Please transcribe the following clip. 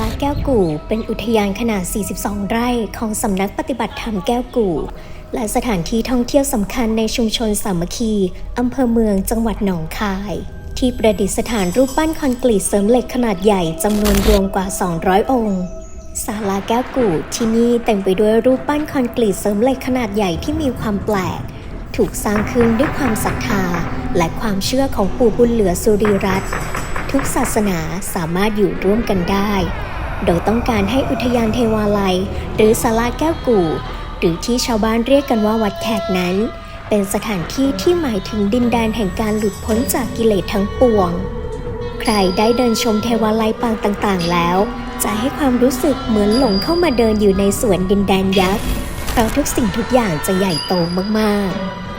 ลาแก้วกู่ เป็นอุทยานขนาด 42 ไร่ของสำนักปฏิบัติธรรมแก้วกู่ และสถานที่ท่องเที่ยวสำคัญในชุมชนสามัคคีอำเภอเมืองจังหวัดหนองคาย ที่ประดิษฐานรูปปั้นคอนกรีตเสริมเหล็กขนาดใหญ่จำนวนรวมกว่า 200 องค์ศาลาแก้วกู่ที่นี่เต็มไปด้วยรูปปั้นคอนกรีตเสริมเหล็กขนาดใหญ่ที่มีความแปลก ถูกสร้างขึ้นด้วยความศรัทธา และความเชื่อของปู่บุญเหลือสุริรัตน์ ทุกศาสนาสามารถอยู่ร่วมกันได้ โดยต้องการให้อุทยานเทวาลัย หรือศาลาแก้วกู่ หรือที่ชาวบ้านเรียกกันว่าวัดแขกนั้น เป็นสถานที่ที่หมายถึงดินแดนแห่งการหลุดพ้นจากกิเลสทั้งปวง ใครได้เดินชมเทวาลัยปางต่างๆ แล้ว จะให้ความรู้สึกเหมือนหลงเข้ามาเดินอยู่ในสวนดินแดนยักษ์เพราะทุกสิ่งทุกอย่างจะใหญ่โตมากๆ